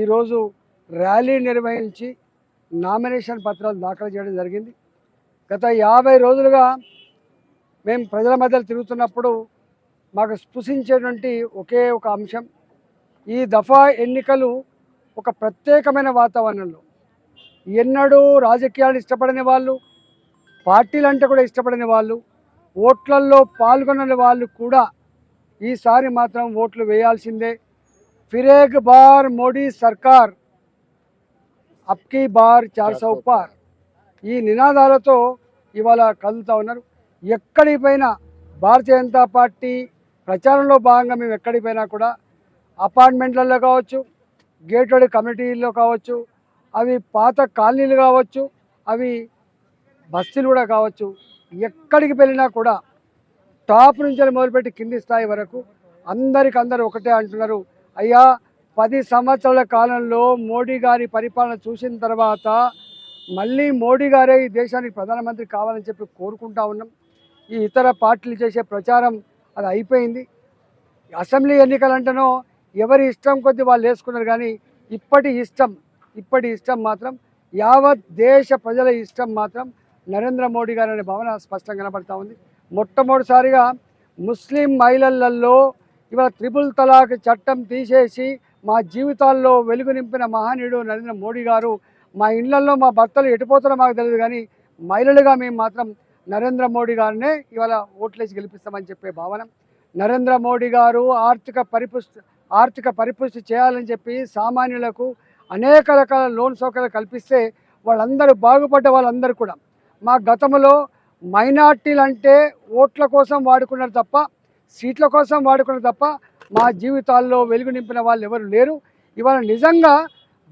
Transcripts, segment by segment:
ఈరోజు ర్యాలీ నిర్వహించి నామినేషన్ పత్రాలు దాఖలు చేయడం జరిగింది. గత యాభై రోజులుగా మేము ప్రజల మధ్యలో తిరుగుతున్నప్పుడు మాకు స్పృశించేటువంటి ఒకే ఒక అంశం ఈ దఫా ఎన్నికలు ఒక ప్రత్యేకమైన వాతావరణంలో. ఎన్నడూ రాజకీయాలు ఇష్టపడని వాళ్ళు పార్టీలు అంటే కూడా ఇష్టపడని వాళ్ళు ఓట్లల్లో పాల్గొనని వాళ్ళు కూడా ఈసారి మాత్రం ఓట్లు వేయాల్సిందే. ఫిరేగ్ బార్ మోడీ సర్కార్ అప్కీ బార్ చార్ సౌ పార్ ఈ నినాదాలతో ఇవాళ కదులుతూ ఉన్నారు. ఎక్కడికి పోయినా భారతీయ జనతా పార్టీ ప్రచారంలో భాగంగా మేము ఎక్కడికి పోయినా కూడా అపార్ట్మెంట్లలో కావచ్చు గేటెడ్ కమ్యూనిటీల్లో కావచ్చు అవి పాత కాలనీలు కావచ్చు అవి బస్తీలు కూడా కావచ్చు ఎక్కడికి వెళ్ళినా కూడా టాప్ నుంచి మొదలుపెట్టి కింది స్థాయి వరకు అందరికి అందరూ ఒకటే అంటున్నారు అయ్యా పది సంవత్సరాల కాలంలో మోడీ గారి పరిపాలన చూసిన తర్వాత మళ్ళీ మోడీ గారే ఈ దేశానికి ప్రధానమంత్రి కావాలని చెప్పి కోరుకుంటా ఉన్నాం. ఈ ఇతర పార్టీలు చేసే ప్రచారం అది అయిపోయింది. అసెంబ్లీ ఎన్నికలంటేనో ఎవరి ఇష్టం కొద్దీ వాళ్ళు వేసుకున్నారు కానీ ఇప్పటి ఇష్టం ఇప్పటి ఇష్టం మాత్రం యావత్ దేశ ప్రజల ఇష్టం మాత్రం నరేంద్ర మోడీ గారు అనే భావన స్పష్టంగా కనబడతా ఉంది. మొట్టమొదటిసారిగా ముస్లిం మహిళలలో ఇవాళ త్రిపుల్ తలాక్ చట్టం తీసేసి మా జీవితాల్లో వెలుగు నింపిన మహానీయుడు నరేంద్ర మోడీ గారు మా ఇళ్ళలో మా భర్తలు ఎటుపోతారో మాకు తెలియదు కానీ మహిళలుగా మేము మాత్రం నరేంద్ర మోడీ గారినే ఇవాళ ఓట్లేసి గెలిపిస్తామని చెప్పే భావన. నరేంద్ర మోడీ గారు ఆర్థిక పరిపుష్టి ఆర్థిక పరిపుష్టి చేయాలని చెప్పి సామాన్యులకు అనేక రకాల లోన్ సౌకర్యాలు కల్పిస్తే వాళ్ళందరూ బాగుపడ్డ వాళ్ళందరూ కూడా. మా గతంలో మైనార్టీలు అంటే ఓట్ల కోసం వాడుకున్నారు తప్ప సీట్ల కోసం వాడుకున్న తప్ప మా జీవితాల్లో వెలుగు నింపిన వాళ్ళు ఎవరు లేరు. ఇవాళ నిజంగా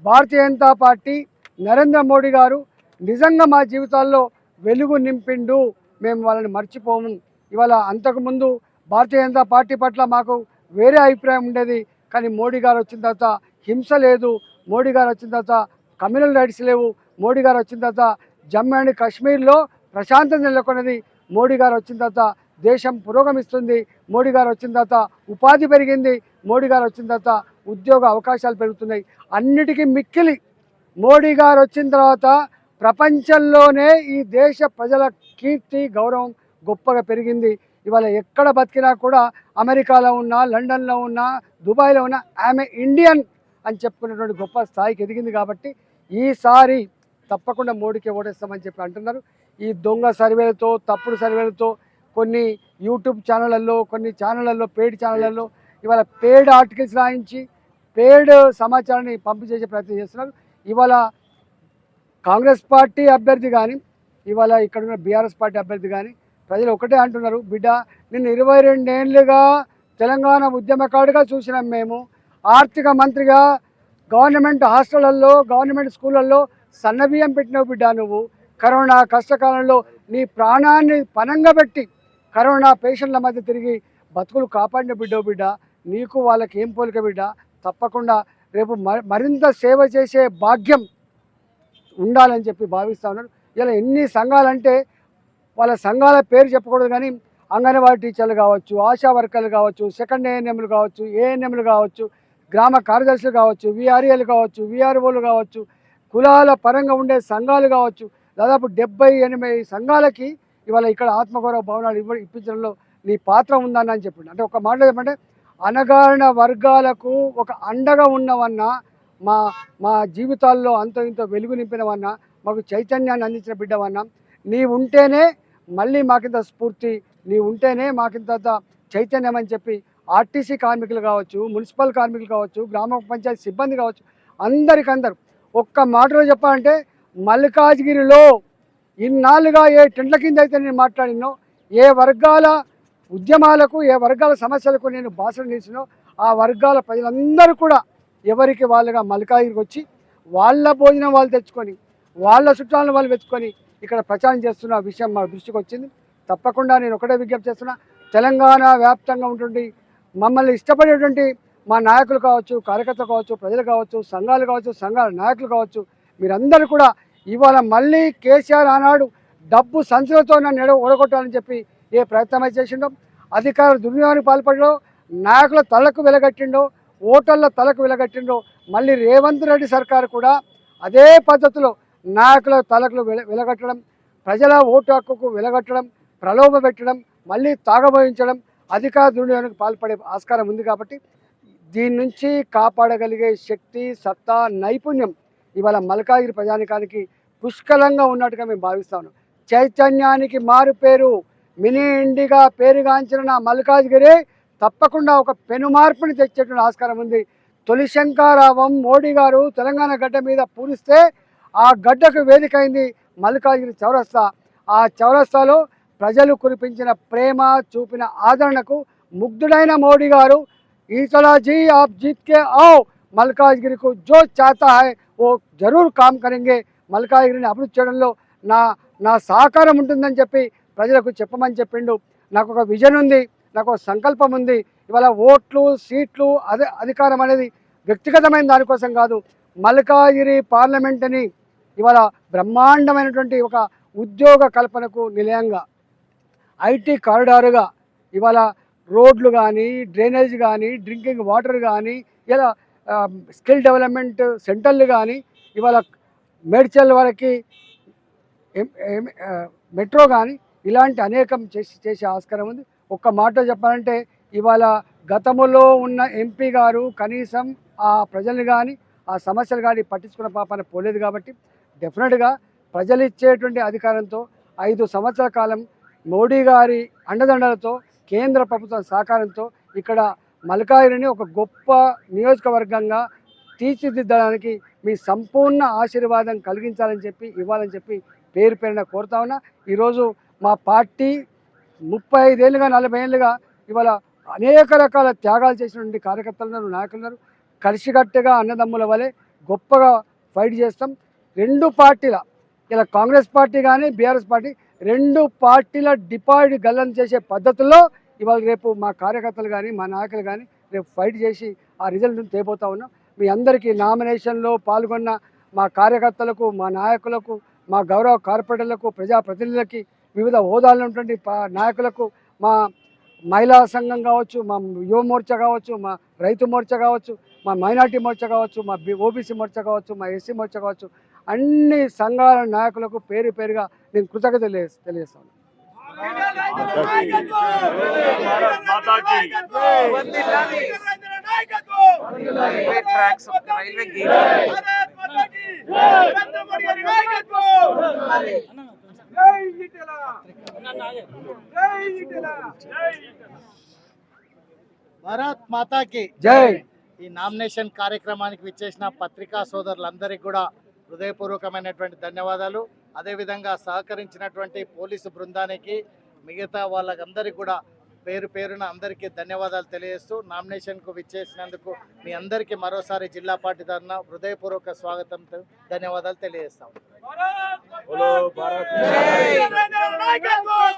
భారతీయ జనతా పార్టీ నరేంద్ర మోడీ గారు నిజంగా మా జీవితాల్లో వెలుగు నింపిండు. మేము వాళ్ళని మర్చిపోము. ఇవాళ అంతకుముందు భారతీయ జనతా పార్టీ పట్ల మాకు వేరే అభిప్రాయం ఉండేది. కానీ మోడీ గారు వచ్చిన తర్వాత హింస లేదు. మోడీ గారు వచ్చిన తర్వాత కమ్యూనల్ రైట్స్ లేవు. మోడీ గారు వచ్చిన తర్వాత జమ్మూ అండ్ కాశ్మీర్లో ప్రశాంతత నెలకొన్నది. మోడీ గారు వచ్చిన తర్వాత దేశం పురోగమిస్తుంది. మోడీ గారు వచ్చిన తర్వాత ఉపాధి పెరిగింది. మోడీ గారు వచ్చిన తర్వాత ఉద్యోగ అవకాశాలు పెరుగుతున్నాయి. అన్నిటికీ మిక్కిలి మోడీ గారు వచ్చిన తర్వాత ప్రపంచంలోనే ఈ దేశ ప్రజల కీర్తి గౌరవం గొప్పగా పెరిగింది. ఇవాళ ఎక్కడ బతికినా కూడా అమెరికాలో ఉన్నా లండన్లో ఉన్నా దుబాయ్లో ఉన్నా ఆమె ఇండియన్ అని చెప్పుకున్నటువంటి గొప్ప స్థాయికి ఎదిగింది కాబట్టి ఈసారి తప్పకుండా మోడీకి ఓటేస్తామని చెప్పి అంటున్నారు. ఈ దొంగ సర్వేలతో తప్పుడు సర్వేలతో కొన్ని యూట్యూబ్ ఛానళ్ళల్లో కొన్ని ఛానళ్ళల్లో పెయిడ్ ఛానళ్ళల్లో ఇవాళ పెయిడ్ ఆర్టికల్స్ రాయించి పెయిడ్ సమాచారాన్ని పంపు చేసే ప్రయత్నం చేస్తున్నారు. ఇవాళ కాంగ్రెస్ పార్టీ అభ్యర్థి కానీ ఇవాళ ఇక్కడ ఉన్న బీఆర్ఎస్ పార్టీ అభ్యర్థి కానీ ప్రజలు ఒకటే అంటున్నారు బిడ్డ నిన్ను ఇరవై రెండేళ్ళుగా తెలంగాణ ఉద్యమకారుడిగా చూసినాం మేము. ఆర్థిక మంత్రిగా గవర్నమెంట్ హాస్టళ్ళలో గవర్నమెంట్ స్కూళ్ళల్లో సన్నబియ్యం పెట్టినావు బిడ్డ నువ్వు. కరోనా కష్టకాలంలో నీ ప్రాణాన్ని పనంగా పెట్టి కరోనా పేషెంట్ల మధ్య తిరిగి బతుకులు కాపాడిన బిడ్డో బిడ్డ నీకు వాళ్ళకి ఏం పోలిక బిడ్డ? తప్పకుండా రేపు మ- మరింత సేవ చేసే భాగ్యం ఉండాలని చెప్పి భావిస్తా ఉన్నాను ఇలా ఎన్ని సంఘాలంటే వాళ్ళ సంఘాల పేరు చెప్పకూడదు కానీ అంగన్వాడీ టీచర్లు కావచ్చు ఆశా వర్కర్లు కావచ్చు సెకండ్ ఏఎన్ఎంలు కావచ్చు ఏఎన్ఎంలు కావచ్చు గ్రామ కార్యదర్శులు కావచ్చు విఆర్ఏలు కావచ్చు విఆర్ఓలు కావచ్చు కులాల పరంగా ఉండే సంఘాలు కావచ్చు దాదాపు డెబ్బై ఎనభై సంఘాలకి ఇవాళ ఇక్కడ ఆత్మగౌరవ భవనాలు ఇవ్వ ఇప్పించడంలో నీ పాత్ర ఉందని అని చెప్పిండు. అంటే ఒక మాట చెప్పండి అనగారిన వర్గాలకు ఒక అండగా ఉన్నవన్నా మా మా జీవితాల్లో అంత ఇంత వెలుగు నింపినవన్నా మాకు చైతన్యాన్ని అందించిన బిడ్డవన్న నీ ఉంటేనే మళ్ళీ మాకింత స్ఫూర్తి నీ ఉంటేనే మాకింత చైతన్యం అని చెప్పి ఆర్టీసీ కార్మికులు కావచ్చు మున్సిపల్ కార్మికులు కావచ్చు గ్రామ పంచాయతీ సిబ్బంది కావచ్చు అందరికందరు ఒక్క మాటలో చెప్పాలంటే మల్కాజ్గిరిలో ఇన్నాళ్ళుగా ఏ టెంట్ల కింద అయితే నేను మాట్లాడినో ఏ వర్గాల ఉద్యమాలకు ఏ వర్గాల సమస్యలకు నేను భాషలు చేసినో ఆ వర్గాల ప్రజలందరూ కూడా ఎవరికి వాళ్ళుగా మల్కాజ్గిరికి వచ్చి వాళ్ళ భోజనం వాళ్ళు తెచ్చుకొని వాళ్ళ చుట్టాలను వాళ్ళు తెచ్చుకొని ఇక్కడ ప్రచారం చేస్తున్న విషయం మా దృష్టికి వచ్చింది. తప్పకుండా నేను ఒకటే విజ్ఞప్తి చేస్తున్నా తెలంగాణ వ్యాప్తంగా ఉంటుంది మమ్మల్ని ఇష్టపడేటువంటి మా నాయకులు కావచ్చు కార్యకర్తలు కావచ్చు ప్రజలు కావచ్చు సంఘాలు కావచ్చు సంఘాల నాయకులు కావచ్చు మీరందరూ కూడా ఇవాళ మళ్ళీ కేసీఆర్ ఆనాడు డబ్బు సంచులతో నన్ను ఎడ ఓడగొట్టాలని చెప్పి ఏ ప్రయత్నం అయితే చేసిండో అధికారులు దుర్వినియోగానికి పాల్పడో నాయకుల తలకు వెలగట్టిండో ఓటర్ల తలకు వెలగట్టిండో మళ్ళీ రేవంత్ రెడ్డి సర్కారు కూడా అదే పద్ధతిలో నాయకుల తలకు వెలగట్టడం ప్రజల ఓటు హక్కుకు వెలగట్టడం ప్రలోభ పెట్టడం మళ్ళీ తాగబోయించడం అధికార దుర్వినియోగానికి పాల్పడే ఆస్కారం ఉంది కాబట్టి దీని నుంచి కాపాడగలిగే శక్తి సత్తా నైపుణ్యం ఇవాళ మల్కాగిరి ప్రజానికానికి పుష్కలంగా ఉన్నట్టుగా మేము భావిస్తాను చైతన్యానికి మారు పేరు మినీ ఇండిగా పేరుగాంచిన నా మల్కాజ్గిరి తప్పకుండా ఒక పెను మార్పుని తెచ్చేటువంటి ఆస్కారం ఉంది. తొలి శంకారావం మోడీ గారు తెలంగాణ గడ్డ మీద పూరిస్తే ఆ గడ్డకు వేదిక అయింది మల్కాజ్గిరి చౌరస్తా. ఆ చౌరస్తాలో ప్రజలు కురిపించిన ప్రేమ చూపిన ఆదరణకు ముగ్ధుడైన మోడీ గారు ఈతలాజీ ఆప్ జీత్కే కే आओ మల్కాజ్గిరి కు జో చేత హాయ్ ఓ జరూర్ కామ్ కరింగే. మల్కాజ్గిరిని అభివృద్ధి చేయడంలో నా నా సహకారం ఉంటుందని చెప్పి ప్రజలకు చెప్పమని చెప్పిండు. నాకు ఒక విజన్ ఉంది నాకు ఒక సంకల్పం ఉంది. ఇవాళ ఓట్లు సీట్లు అదే అధికారం అనేది వ్యక్తిగతమైన దానికోసం కాదు. మల్కాజిరి పార్లమెంటుని ఇవాళ బ్రహ్మాండమైనటువంటి ఒక ఉద్యోగ కల్పనకు నిలయంగా ఐటీ కారిడారుగా ఇవాళ రోడ్లు కానీ డ్రైనేజ్ కానీ డ్రింకింగ్ వాటర్ కానీ ఇలా స్కిల్ డెవలప్మెంట్ సెంటర్లు కానీ ఇవాళ మేడ్చల్ వరకు మెట్రో కానీ ఇలాంటి అనేకం చేసి చేసే ఆస్కారం ఉంది. ఒక్క మాట చెప్పాలంటే ఇవాళ గతంలో ఉన్న ఎంపీ గారు కనీసం ఆ ప్రజల్ని కానీ ఆ సమస్యలు కానీ పట్టించుకున్న పాపన పోలేదు కాబట్టి డెఫినెట్గా ప్రజలు ఇచ్చేటువంటి అధికారంతో ఐదు సంవత్సరాల కాలం మోడీ గారి అండదండలతో కేంద్ర ప్రభుత్వం సహకారంతో ఇక్కడ మల్కాయిరిని ఒక గొప్ప నియోజకవర్గంగా తీర్చిదిద్దడానికి మీ సంపూర్ణ ఆశీర్వాదం కలిగించాలని చెప్పి ఇవ్వాలని చెప్పి పేరు పేరున కోరుతా ఉన్నా. ఈరోజు మా పార్టీ ముప్పై ఐదేళ్ళుగా నలభై ఏళ్ళుగా ఇవాళ అనేక రకాల త్యాగాలు చేసినటువంటి కార్యకర్తలు ఉన్నారు ఉన్నారు కలిసికట్టుగా అన్నదమ్ముల వలె గొప్పగా ఫైట్ చేస్తాం. రెండు పార్టీల ఇలా కాంగ్రెస్ పార్టీ కానీ బీఆర్ఎస్ పార్టీ రెండు పార్టీల డిపాజిట్ గల్లం చేసే పద్ధతుల్లో ఇవాళ రేపు మా కార్యకర్తలు కానీ మా నాయకులు కానీ రేపు ఫైట్ చేసి ఆ రిజల్ట్ను తేపోతా ఉన్నాం. మీ అందరికీ నామినేషన్లో పాల్గొన్న మా కార్యకర్తలకు మా నాయకులకు మా గౌరవ కార్పొరేటర్లకు ప్రజాప్రతినిధులకి వివిధ హోదాల్లో ఉన్నటువంటి నాయకులకు మా మహిళా సంఘం కావచ్చు మా యువ మోర్చా కావచ్చు మా రైతు మోర్చా కావచ్చు మా మైనార్టీ మోర్చా కావచ్చు మా ఓబీసీ మోర్చా కావచ్చు మా ఎస్సీ మోర్చా కావచ్చు అన్ని సంఘాల నాయకులకు పేరు పేరుగా నేను కృతజ్ఞత తెలియ తెలియజేస్తాను railway tracks railway gate Bharat మాతాకి జై. ఈ నామినేషన్ కార్యక్రమానికి విచ్చేసిన పత్రికా సోదరులందరికీ కూడా హృదయపూర్వకమైనటువంటి ధన్యవాదాలు. అదేవిధంగా సహకరించినటువంటి పోలీసు బృందానికి మిగతా వాళ్ళకందరికీ కూడా పేరు పేరున అందరికీ ధన్యవాదాలు తెలియజేస్తూ నామినేషన్కు విచ్చేసినందుకు మీ అందరికీ మరోసారి జిల్లా పార్టీ తరఫున హృదయపూర్వక స్వాగతం ధన్యవాదాలు తెలియజేస్తాం.